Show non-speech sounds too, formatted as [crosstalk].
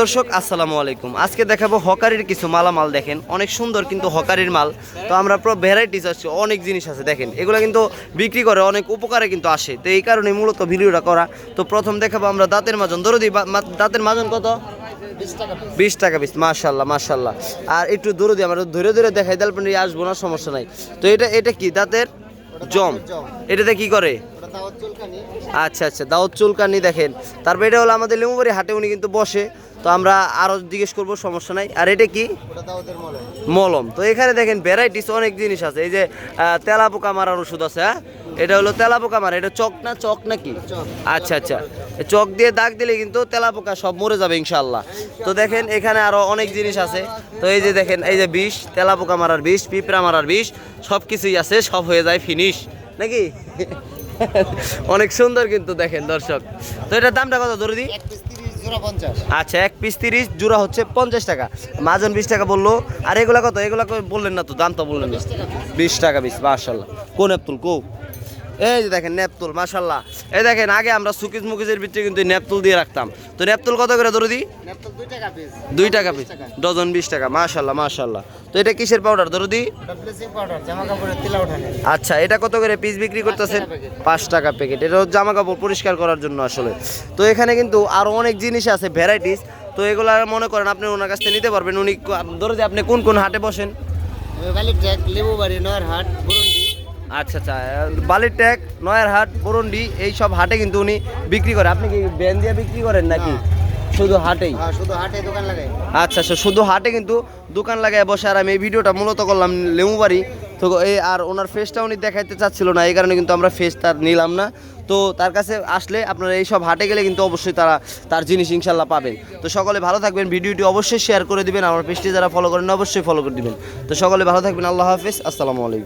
দর্শক আসসালামু আলাইকুম। আজকে দেখাবো হকারির কিছু মালামাল দেখেন। অনেক সুন্দর কিন্তু হকারির মাল। তো আমরা পুরো ভ্যারাইটিস আছে অনেক জিনিস আছে দেখেন। এগুলো কিন্তু বিক্রি করে অনেক উপকারে কিন্তু আসে। তো এই কারণে মূলত ভিডিওটা করা। তো প্রথম দেখাবো আমরা দাঁতের মাজন। ধরো দিই দাঁতের মাজন কত? বিশ টাকা পিস মাশাল্লাহ মাশাল্লাহ। আর একটু দূরে দিয়ে আমরা ধরে ধরে দেখাই আপনি আসব না সমস্যা নাই। তো এটা এটা কি দাঁতের জম? এটাতে কি করে? আচ্ছা আচ্ছা দাউদ চুলকানি দেখেন। তারপর এটা হলো আমাদের লেমুবাড়ি হাটে উনি কিন্তু বসে। তো আমরা আরও জিজ্ঞেস করব সমস্যা নাই। আর এটা কি? মলম। তো এখানে দেখেন ভ্যারাইটিস অনেক জিনিস আছে। এই যে তেলা পোকা মারার ওষুধ আছে হ্যাঁ? এটা হলো তেলা পোকা মারা। এটা চক না চক নাকি? আচ্ছা আচ্ছা। চক দিয়ে দাগ দিলে কিন্তু তেলা পোকা সব মরে যাবে ইনশাল্লাহ তো দেখেন এখানে আরও অনেক জিনিস আছে। তো এই যে দেখেন এই যে বিষ তেলা পোকা মারার বিষ পিঁপড়া মারার বিষ সব কিছুই আছে সব হয়ে যায় ফিনিশ নাকি? [laughs] অনেক সুন্দর কিন্তু দেখেন দর্শক। তো এটার দামটা কত? ধরে দিই। আচ্ছা এক পিস তিরিশ জোড়া হচ্ছে পঞ্চাশ টাকা। মাজন বিশ টাকা বলল। আর এগুলা কত? এগুলা বললেন না তো দাম তো বললেন না। বিশ টাকা বিশ মার্শাল্লাহ কোন নেপতুল কো এই যে দেখেন নেপতুল মাশাল্লাহ এই দেখেন আগে আমরা সুকিজ মুকিজের ভিতরে কিন্তু নেপতুল দিয়ে রাখতাম। তো নেপতুল কত করে ধরে দিই দুই টাকা পিস ডজন বিশ টাকা মাশাল্লাহ মাশাল্লাহ তো এটা কিসের পাউডার ধরে দিই আচ্ছা এটা কত করে পিস বিক্রি করতেছেন? পাঁচ টাকা প্যাকেট এটা জামা কাপড় পরিষ্কার করার জন্য আসলে। তো এখানে কিন্তু আরও অনেক জিনিস আছে ভ্যারাইটিস তো এগুলো মনে করেন আপনি ওনার কাছ থেকে নিতে পারবেন। উনি ধরে যে আপনি কোন কোন হাটে বসেন? লেবুবাড়ি নয়ারহাট বুরুন্ডি। আচ্ছা আচ্ছা বালির ট্যাগ নয়ারহাট বরন্ডি এই সব হাটে কিন্তু উনি বিক্রি করে। আপনি কি ব্যান দিয়ে বিক্রি করেন নাকি? শুধু হাটেই? হ্যাঁ শুধু হাটে দোকান লাগাই। আচ্ছা আচ্ছা শুধু হাটে কিন্তু দোকান লাগায় বসে। আর আমি এই ভিডিওটা মূলত করলাম লেমুবাড়ি। তো এই আর ওনার ফেসটা উনি দেখাইতে চাচ্ছিল না এই কারণে কিন্তু আমরা ফেস তার নিলাম না। তো তার কাছে আসলে আপনারা এই সব হাটে গেলে কিন্তু অবশ্যই তারা তার জিনিস ইনশাল্লাহ পাবেন। তো সকলে ভালো থাকবেন ভিডিওটি অবশ্যই শেয়ার করে দিবেন আমার পেজটি যারা ফলো করেন অবশ্যই ফলো করে দিবেন। তো সকলে ভালো থাকবেন আল্লাহ হাফিজ আসসালামু আলাইকুম।